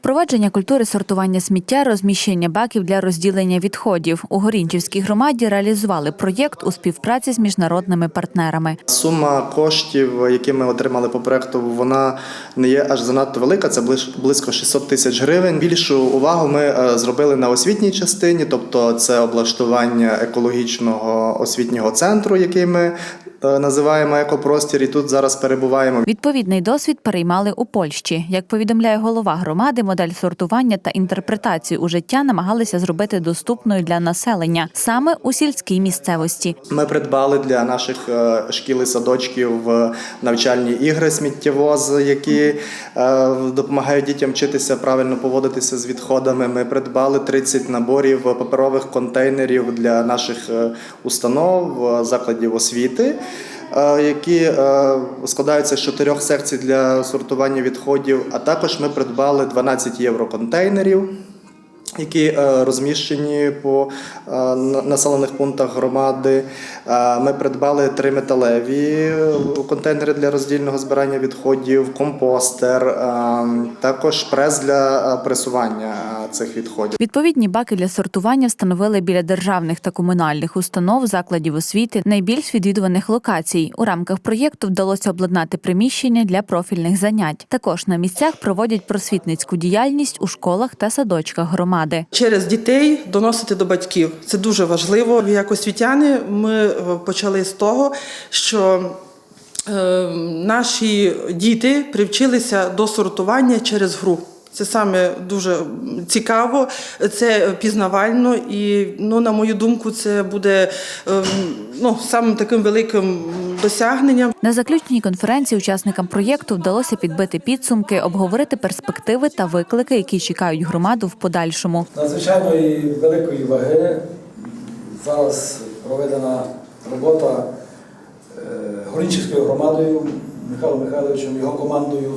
Впровадження культури сортування сміття, розміщення баків для розділення відходів. У Горінчівській громаді реалізували проєкт у співпраці з міжнародними партнерами. Сума коштів, які ми отримали по проекту, вона не є аж занадто велика. Це близько 600 тисяч гривень. Більшу увагу ми е, зробили на освітній частині, тобто це облаштування екологічного освітнього центру, який ми називаємо екопростір. І тут зараз перебуваємо. Відповідний досвід переймали у Польщі. Як повідомляє голова громади, модель сортування та інтерпретацію у життя намагалися зробити доступною для населення саме у сільській місцевості. Ми придбали для наших е, шкіл і садочків е, навчальні ігри сміттєвоз, які е, допомагають дітям вчитися правильно поводитися з відходами. Ми придбали 30 наборів паперових контейнерів для наших установ, закладів освіти. Е, Які е, складаються з чотирьох секцій для сортування відходів, а також ми придбали 12 євроконтейнерів, які е, розміщені по населених пунктах громади. Ми придбали три металеві контейнери для роздільного збирання відходів, компостер, також прес для пресування цих відходів. Відповідні баки для сортування встановили біля державних та комунальних установ, закладів освіти, найбільш відвідуваних локацій. У рамках проєкту вдалося обладнати приміщення для профільних занять. Також на місцях проводять просвітницьку діяльність у школах та садочках громади. через дітей доносити до батьків. Це дуже важливо. Як освітяни ми е, почали з того, що е, наші діти привчилися до сортування через гру. Це саме дуже цікаво, це пізнавально, і ну, на мою думку, це буде е, ну, самим таким великим досягненням. На заключній конференції учасникам проєкту вдалося підбити підсумки, обговорити перспективи та виклики, які чекають громаду в подальшому. Надзвичайної великої ваги зараз проведена робота е, Горінчівською громадою Михайлом Михайловичем, його командою,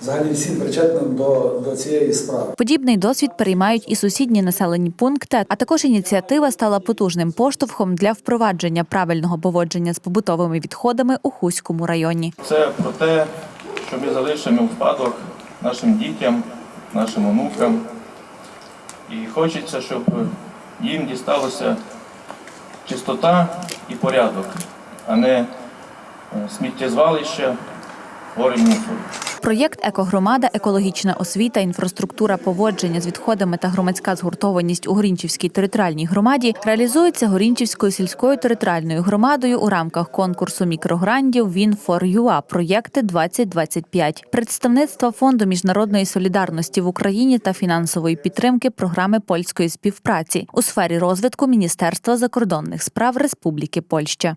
взагалі всім причетним до, до цієї справи. Подібний досвід переймають і сусідні населені пункти. А також ініціатива стала потужним поштовхом для впровадження правильного поводження з побутовими відходами у Хуському районі. Це про те, що ми залишимо у спадок нашим дітям, нашим онукам. І хочеться, щоб їм дісталося чистота і порядок, а не е, сміттєзвалище, гори мусору. Проєкт Екогромада, екологічна освіта, інфраструктура поводження з відходами та громадська згуртованість у Горінчівській територіальній громаді реалізується Горінчівською сільською територіальною громадою у рамках конкурсу мікрогрантів Він for UA проєкти 2025 представництва фонду міжнародної солідарності в Україні та фінансової підтримки програми польської співпраці у сфері розвитку Міністерства закордонних справ Республіки Польща.